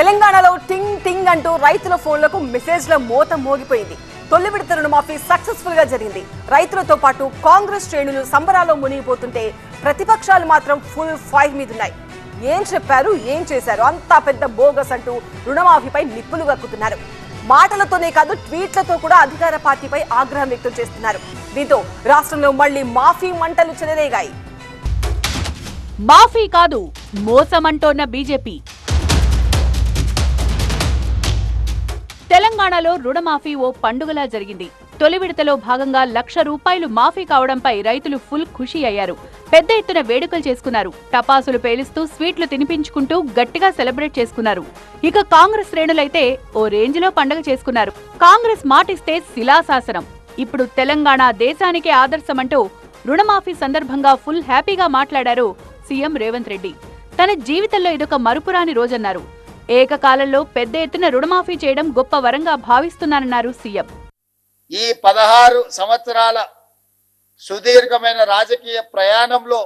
తెలంగాణలో టింగ్ టింగ్ అంటూ రైతుల ఫోన్లకు మెసేజ్ల మోత మోగిపోయింది. తొలి విడత రుణమాఫీ సక్సెస్ఫుల్గా జరిగింది. రైతులతో పాటు కాంగ్రెస్ శ్రేణులు సంబరాల్లో మునిగిపోతుంటే ప్రతిపక్షాలు మాత్రం ఫుల్ ఫైవ్ మీదున్నాయి. ఏం చెప్పారు ఏం చేశారు అంతా పెద్ద బోగస్ అంటూ రుణమాఫీపై నిప్పులు గక్కుతున్నారు మాటలతోనే కాదు ట్వీట్లతో కూడా అధికార పార్టీపై ఆగ్రహం వ్యక్తం చేస్తున్నారు. దీంతో రాష్ట్రంలో మళ్ళీ మాఫీ మంటలు చెలరేగాయి. మాఫీ కాదు మోసమంటోన్న బీజేపీ. తెలంగాణలో రుణమాఫీ ఓ పండుగలా జరిగింది. తొలి విడతలో భాగంగా లక్ష రూపాయలు మాఫీ కావడంపై రైతులు ఫుల్ ఖుషి అయ్యారు. పెద్ద ఎత్తున వేడుకలు చేసుకున్నారు. టపాసులు పేలుస్తూ స్వీట్లు తినిపించుకుంటూ గట్టిగా సెలబ్రేట్ చేసుకున్నారు. ఇక కాంగ్రెస్ శ్రేణులైతే ఓ రేంజ్లో పండుగ చేసుకున్నారు. కాంగ్రెస్ మాటిస్తే శిలాశాసనం. ఇప్పుడు తెలంగాణ దేశానికే ఆదర్శమంటూ రుణమాఫీ సందర్భంగా ఫుల్ హ్యాపీగా మాట్లాడారు సీఎం రేవంత్ రెడ్డి. తన జీవితంలో ఇదొక మరుపురాని రోజన్నారు. ఏకకాలంలో పెద్ద ఎత్తున రుణమాఫీ చేయడం గొప్ప వరంగా భావిస్తున్నానన్నారు సీఎం. ఈ పదహారు సంవత్సరాల సుదీర్ఘమైన రాజకీయ ప్రయాణంలో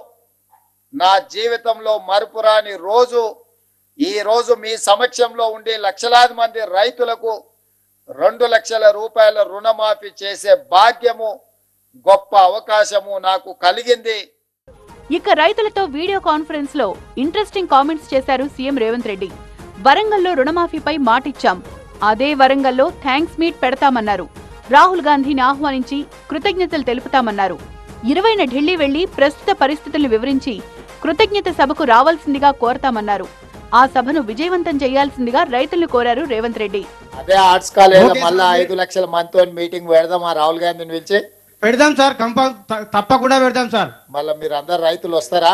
నా జీవితంలో మరుపురాని రోజు ఈ రోజు మీ సమక్షంలో ఉండి లక్షలాది మంది రైతులకు రెండు లక్షల రూపాయల రుణమాఫీ చేసే భాగ్యము గొప్ప అవకాశము నాకు కలిగింది. ఇక రైతులతో వీడియో కాన్ఫరెన్స్లో ఇంట్రెస్టింగ్ కామెంట్స్ చేశారు సీఎం రేవంత్ రెడ్డి. వరంగల్లో రుణమాఫీపై మాటిచ్చాం. అదే వరంగల్లో థ్యాంక్స్ మీట్ పెడతామన్నారు. రాహుల్ గాంధీని ఆహ్వానించి కృతజ్ఞతలు తెలుపుతామన్నారు. ఇరవైన ఢిల్లీ వెళ్ళి ప్రస్తుత పరిస్థితులను వివరించి కృతజ్ఞత సభకు రావాల్సిందిగా కోరతామన్నారు. ఆ సభను విజయవంతం చేయాల్సిందిగా రైతులను కోరారు రేవంత్ రెడ్డి. అదే ఆర్ట్స్ కాలేజ్ మళ్ళా ఐదు లక్షల మందితో మీటింగ్ పెడదాం ఆ రాహుల్ గాంధీని పిలిచి. పెడదాం సార్ తప్పకుండా పెడదాం సార్. మళ్ళీ మీరు అందరు రైతులు వస్తారా?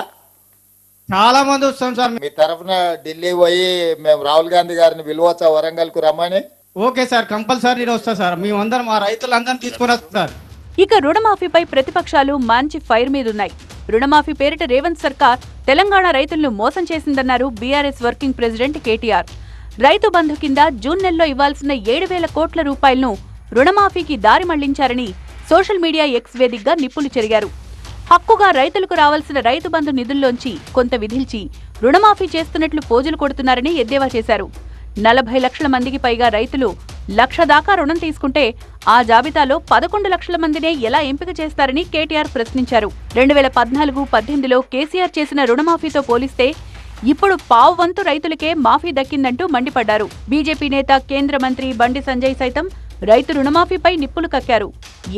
చాలా మంది వస్తాం సార్. మీ తరఫున ఢిల్లీ పోయి మేము రాహుల్ గాంధీ గారిని పిలవచ్చా వరంగల్కు రమ్మని? ఓకే సార్ కంపల్సరీ నేను వస్తా సార్. మేమందరం మా రైతులందరినీ తీసుకుని వస్తాం సార్. ఇక రుణమాఫీపై ప్రతిపక్షాలు మంచి ఫైర్ మీదున్నాయి. రుణమాఫీ పేరిట రేవంత్ సర్కార్ తెలంగాణ రైతులను మోసం చేసిందన్నారు BRS working president KTR. Rythu Bandhu కింద జూన్ నెలలో ఇవ్వాల్సిన ఏడు వేల కోట్ల రూపాయలను రుణమాఫీకి దారి మళ్ళించారని సోషల్ మీడియా ఎక్స్ వేదికగా నిప్పులు చెరిగారు. హక్కుగా రైతులకు రావాల్సిన రైతు బంధు నిధుల్లోంచి కొంత విధిల్చి రుణమాఫీ చేస్తున్నట్లు పోజులు కొడుతున్నారని ఎద్దేవా చేశారు. నలభై లక్షల మందికి పైగా రైతులు లక్ష దాకా రుణం తీసుకుంటే ఆ జాబితాలో పదకొండు లక్షల మందినే ఎలా ఎంపిక చేస్తారని కేటీఆర్ ప్రశ్నించారు. రెండు వేల పద్నాలుగు పద్దెనిమిదిలో కేసీఆర్ చేసిన రుణమాఫీతో పోలిస్తే ఇప్పుడు పావు వంతు రైతులకే మాఫీ దక్కిందంటూ మండిపడ్డారు. బీజేపీ నేత కేంద్ర మంత్రి బండి సంజయ్ సైతం రైతు రుణమాఫీపై నిప్పులు కక్కారు.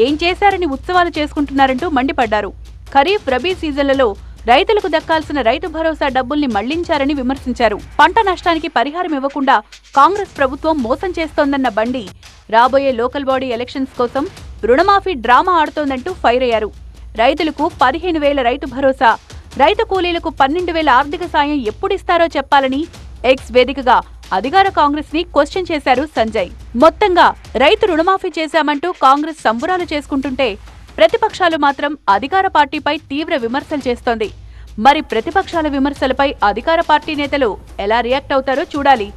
ఏం చేశారని ఉత్సవాలు చేసుకుంటున్నారంటూ మండిపడ్డారు. ఖరీఫ్ రబీ సీజన్లలో రైతులకు దక్కాల్సిన రైతు భరోసా డబ్బుల్ని మళ్ళించారని విమర్శించారు. పంట నష్టానికి పరిహారం ఇవ్వకుండా కాంగ్రెస్ ప్రభుత్వం మోసం చేస్తోందన్న బండి రాబోయే లోకల్ బాడీ ఎలక్షన్స్ కోసం రుణమాఫీ డ్రామా ఆడుతోందంటూ ఫైర్ అయ్యారు. రైతులకు పదిహేను వేల రైతు భరోసా రైతు కూలీలకు పన్నెండు వేల ఆర్థిక సాయం ఎప్పుడిస్తారో చెప్పాలని ఎక్స్ వేదికగా అధికార కాంగ్రెస్ని క్వశ్చన్ చేశారు సంజయ్. మొత్తంగా రైతు రుణమాఫీ చేశామంటూ కాంగ్రెస్ సంబురాలు చేసుకుంటుంటే ప్రతిపక్షాలు మాత్రం అధికార పార్టీపై తీవ్ర విమర్శలు చేస్తోంది. మరి ప్రతిపక్షాల విమర్శలపై అధికార పార్టీ నేతలు ఎలా రియాక్ట్ అవుతారో చూడాలి.